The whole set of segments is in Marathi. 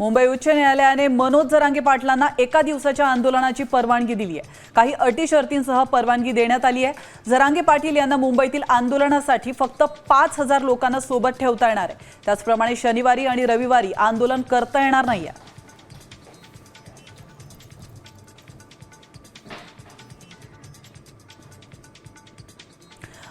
मुंबई उच्च न्यायालयाने मनोज जरांगे पाटलांना एका दिवसाच्या आंदोलनाची परवानगी दिली आहे. काही अटी शर्तींसह परवानगी देण्यात आली आहे. जरांगे पाटील यांना मुंबईतील आंदोलनासाठी फक्त पाच हजार लोकांना सोबत ठेवता येणार आहे. त्याचप्रमाणे शनिवारी आणि रविवारी आंदोलन करता येणार नाही आहे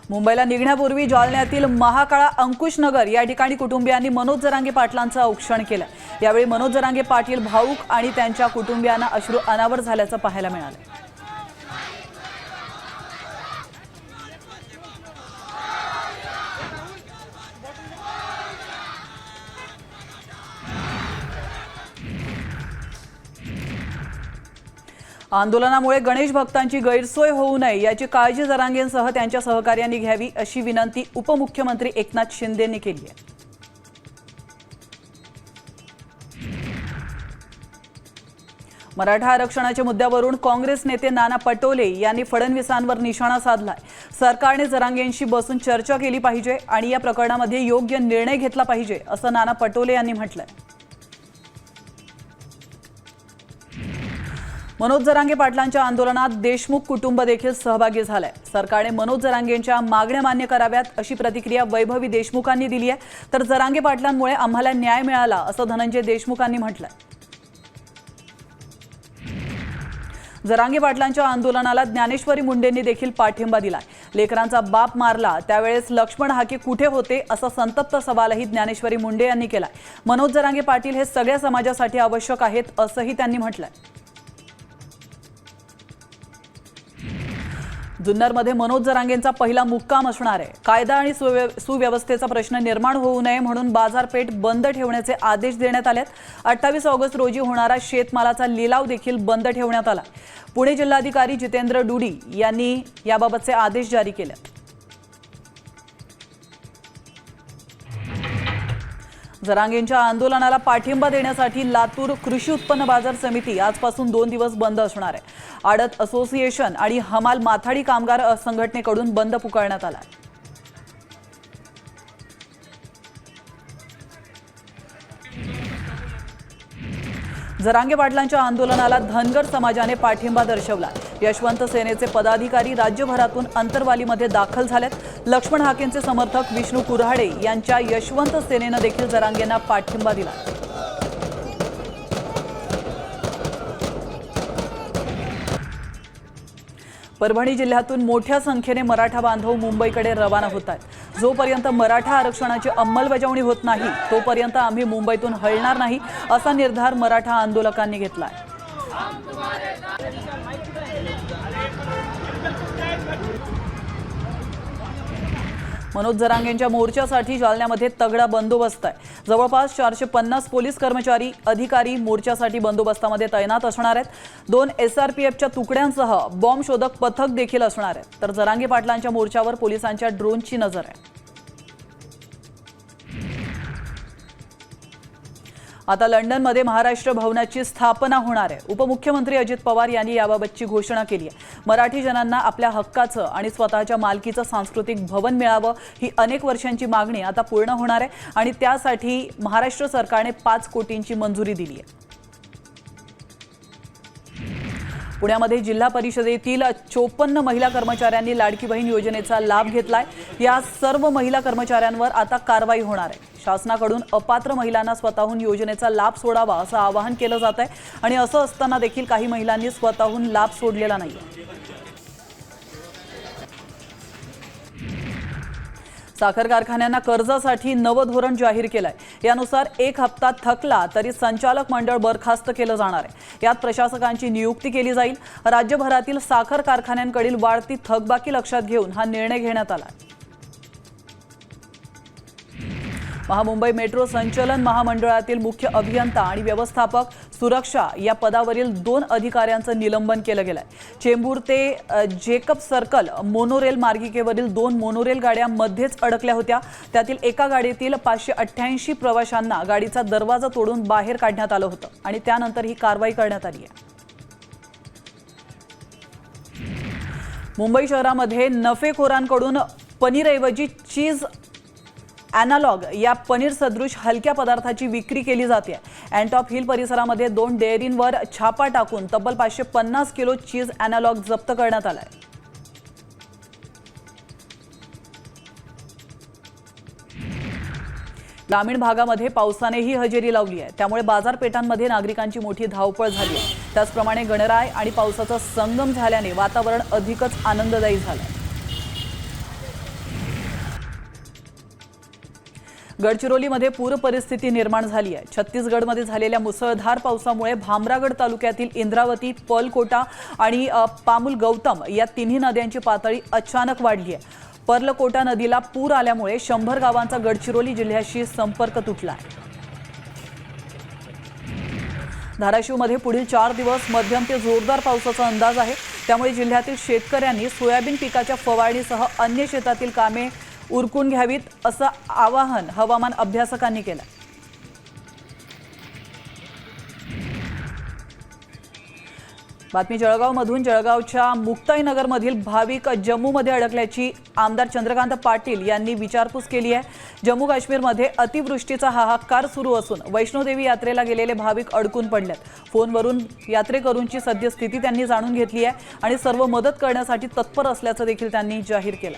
मुंबईला निघण्यापूर्वी जालन्यातील महाकाळा अंकुशनगर या ठिकाणी कुटुंबियांनी मनोज जरांगे पाटलांचं औक्षण केलं. यावेळी मनोज जरांगे पाटील भाऊक आणि त्यांच्या कुटुंबियांना अश्रू अनावर झाल्याचं पाहायला मिळालं. आंदोलनामुळे गणेश भक्तांची गैरसोय होऊ नये याची काळजी जरांगेंसह त्यांच्या सहकार्यांनी घ्यावी अशी विनंती उपमुख्यमंत्री एकनाथ शिंदेंनी केली आहे. मराठा आरक्षणाच्या मुद्द्यावरून काँग्रेस नेते नाना पटोले यांनी फडणवीसांवर निशाणा साधलाय. सरकारने जरांगेंशी बसून चर्चा केली पाहिजे आणि या प्रकरणामध्ये योग्य निर्णय घेतला पाहिजे असं नाना पटोले यांनी म्हटलंय. मनोज जरांगे पाटलांच्या आंदोलनात देशमुख कुटुंब देखील सहभागी झालंय. सरकारने मनोज जरांगेंच्या मागण्या मान्य कराव्यात अशी प्रतिक्रिया वैभवी देशमुखांनी दिली आहे. तर जरांगे पाटलांमुळे आम्हाला न्याय मिळाला असं धनंजय देशमुखांनी म्हटलंय. जरांगे पाटलांच्या आंदोलनाला ज्ञानेश्वरी मुंडेंनी देखील पाठिंबा दिलाय. लेकरांचा बाप मारला त्यावेळेस लक्ष्मण हाके कुठे होते असा संतप्त सवालही ज्ञानेश्वरी मुंडे यांनी केलाय. मनोज जरांगे पाटील हे सगळ्या समाजासाठी आवश्यक आहेत असंही त्यांनी म्हटलंय. जुन्नरमध्ये मनोज जरांगेंचा पहिला मुक्काम असणार आहे. कायदा आणि सुव्यवस्थेचा प्रश्न निर्माण होऊ नये म्हणून बाजारपेठ बंद ठेवण्याचे आदेश देण्यात आलेत. अठ्ठावीस ऑगस्ट रोजी होणारा शेतमालाचा लिलाव देखील बंद ठेवण्यात आला. पुणे जिल्हाधिकारी जितेंद्र डुडी यांनी याबाबतचे आदेश जारी केले जरांगेंच्या आंदोलनाला पाठिंबा देण्यासाठी लातूर कृषी उत्पन्न बाजार समिती आजपासून दोन दिवस बंद असणार आहे. आडत असोसिएशन आणि हमाल माथाडी कामगार संघटनेकडून बंद पुकारण्यात आला आहे. जरांगे पाटलांच्या आंदोलनाला धनगर समाजाने पाठिंबा दर्शवला. यशवंत सेनेचे पदाधिकारी राज्यभरातून अंतरवालीमध्ये दाखल झालेत. लक्ष्मण हाकेंचे समर्थक विष्णू कुऱ्हाडे यांच्या यशवंत सेनेनं देखील जरांगेंना पाठिंबा दिला. परभणी जिल्ह्यातून मोठ्या संख्येने मराठा बांधव मुंबईकडे रवाना होत आहेत जोपर्यंत मराठा आरक्षणाची अंमलबजावणी होत नाही तोपर्यंत आम्ही मुंबईतून हलणार नाही असा निर्धार मराठा आंदोलकांनी घेतला मनोज जरांगेंच्या मोर्चासाठी जालन्यामध्ये तगडा बंदोबस्त आहे. जवळपास चारशे पन्नास पोलीस कर्मचारी अधिकारी मोर्चासाठी बंदोबस्तामध्ये तैनात असणार आहेत. दोन एसआरपीएफच्या तुकड्यांसह बॉम्ब शोधक पथक देखील असणार आहेत. तर जरांगे पाटलांच्या मोर्चावर पोलिसांच्या ड्रोनची नजर आहे. आता लंडनमध्ये महाराष्ट्र भवनाची स्थापना होणार आहे. उपमुख्यमंत्री अजित पवार यांनी याबाबतची घोषणा केली आहे. मराठी जनांना आपल्या हक्काचं आणि स्वतःच्या मालकीचं सांस्कृतिक भवन मिळावं ही अनेक वर्षांची मागणी आता पूर्ण होणार आहे आणि त्यासाठी महाराष्ट्र सरकारने पाच कोटींची मंजुरी दिली आहे. पुण्यामध्ये जिल्हा परिषदेतील चोपन्न महिला कर्मचाऱ्यांनी लाडकी बहीण योजनेचा लाभ घेतलाय. या सर्व महिला कर्मचाऱ्यांवर आता कारवाई होणार आहे. शासनाकडून अपात्र महिलांना स्वतःहून योजनेचा लाभ सोडावा असं आवाहन केलं जात आहे आणि असं असताना देखील काही महिलांनी स्वतःहून लाभ सोडलेला नाही साखर कारखान्यांना कर्जासाठी नवं धोरण जाहीर केलंय. यानुसार एक हप्ता थकला तरी संचालक मंडळ बरखास्त केलं जाणार आहे. यात प्रशासकांची नियुक्ती केली जाईल. राज्यभरातील साखर कारखान्यांकडील वाढती थकबाकी लक्षात घेऊन हा निर्णय घेण्यात आला महामुंबई मेट्रो संचलन महामंडळातील मुख्य अभियंता आणि व्यवस्थापक सुरक्षा या पदावरील दोन अधिकाऱ्यांचं निलंबन केलं गेलंय. चेंबूर ते जेकब सर्कल मोनोरेल मार्गिकेवरील दोन मोनोरेल गाड्या मध्येच अडकल्या होत्या. त्यातील एका गाडीतील पाचशे अठ्ठ्याऐंशी प्रवाशांना गाडीचा दरवाजा तोडून बाहेर काढण्यात आलं होतं आणि त्यानंतर ही कारवाई करण्यात आली आहे. मुंबई शहरामध्ये नफेखोरांकडून पनीरऐवजी चीज अॅनालॉग या पनीर सदृश हलक्या पदार्थाची विक्री केली जाते. अँटॉप हिल परिसरामध्ये दोन डेअरींवर छापा टाकून तब्बल पाचशे पन्नास किलो चीज अॅनालॉग जप्त करण्यात आलाय. ग्रामीण भागामध्ये पावसानेही हजेरी लावली आहे. त्यामुळे बाजारपेठांमध्ये नागरिकांची मोठी धावपळ झाली आहे. त्याचप्रमाणे गणराय आणि पावसाचा संगम झाल्याने वातावरण अधिकच आनंददायी झालं गडचिरोलीमध्ये पूर परिस्थिती निर्माण झाली आहे. छत्तीसगडमध्ये झालेल्या मुसळधार पावसामुळे भामरागड तालुक्यातील इंद्रावती पर्लकोटा आणि पामुल गौतम या तिन्ही नद्यांची पातळी अचानक वाढली आहे. पर्लकोटा नदीला पूर आल्यामुळे शंभर गावांचा गडचिरोली जिल्ह्याशी संपर्क तुटला आहे. धाराशिवमध्ये पुढील चार दिवस मध्यम ते जोरदार पावसाचा अंदाज आहे. त्यामुळे जिल्ह्यातील शेतकऱ्यांनी सोयाबीन पिकाच्या फवारणीसह अन्य शेतातील कामे उरकून घ्यावीत असं आवाहन हवामान अभ्यासकांनी केलं. बातमी जळगावमधून जळगावच्या मुक्ताईनगरमधील भाविक जम्मूमध्ये अडकल्याची आमदार चंद्रकांत पाटील यांनी विचारपूस केली आहे. जम्मू काश्मीरमध्ये अतिवृष्टीचा हाहाकार सुरू असून वैष्णोदेवी यात्रेला गेलेले भाविक अडकून पडलेत. फोनवरून यात्रेकरूंची सद्यस्थिती त्यांनी जाणून घेतली आहे आणि सर्व मदत करण्यासाठी तत्पर असल्याचं देखील त्यांनी जाहीर केलं